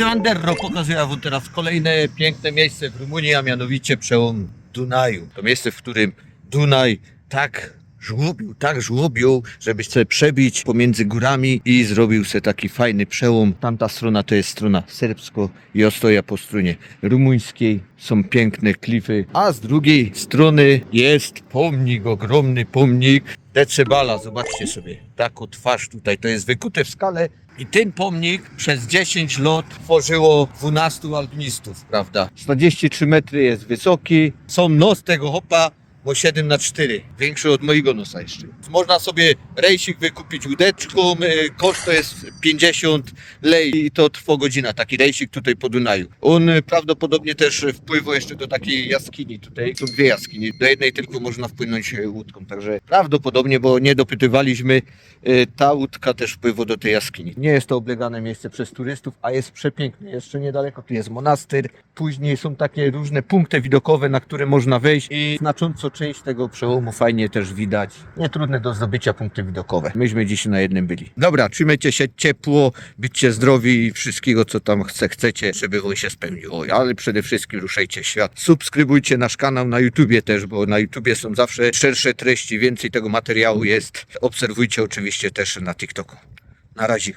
Oczywiście Anderro pokazuje wam teraz kolejne piękne miejsce w Rumunii, a mianowicie przełom Dunaju. To miejsce, w którym Dunaj tak żłobił, tak żłobił, żeby się przebić pomiędzy górami i zrobił sobie taki fajny przełom. Tamta strona to jest strona serbsko i ostoja po stronie rumuńskiej. Są piękne klify, a z drugiej strony jest pomnik, ogromny pomnik Decebala. Zobaczcie sobie, taką twarz tutaj, to jest wykute w skale i ten pomnik przez 10 lat tworzyło 12 alpinistów, prawda? 43 metry jest wysoki, są nos tego hopa, bo 7 na 4 większy od mojego nosa jeszcze. Można sobie rejsik wykupić łódeczką, y, koszt to jest 50 lei i to trwa godzina, taki rejsik tutaj po Dunaju. On prawdopodobnie też wpływa jeszcze do takiej jaskini, tutaj. Są dwie jaskini, do jednej tylko można wpłynąć y, łódką, także prawdopodobnie, bo nie dopytywaliśmy, y, ta łódka też wpływa do tej jaskini. Nie jest to oblegane miejsce przez turystów, a jest przepiękne, jeszcze niedaleko tu jest monastyr, później są takie różne punkty widokowe, na które można wejść i znacząco część tego przełomu fajnie też widać. Nie trudne do zdobycia punkty widokowe. Myśmy dziś na jednym byli. Dobra, trzymajcie się ciepło, bycie zdrowi i wszystkiego, co tam chce, chcecie, żeby wam się spełniło. Ale przede wszystkim ruszajcie świat. Subskrybujcie nasz kanał na YouTubie też, bo na YouTubie są zawsze szersze treści, więcej tego materiału jest. Obserwujcie oczywiście też na TikToku. Na razie.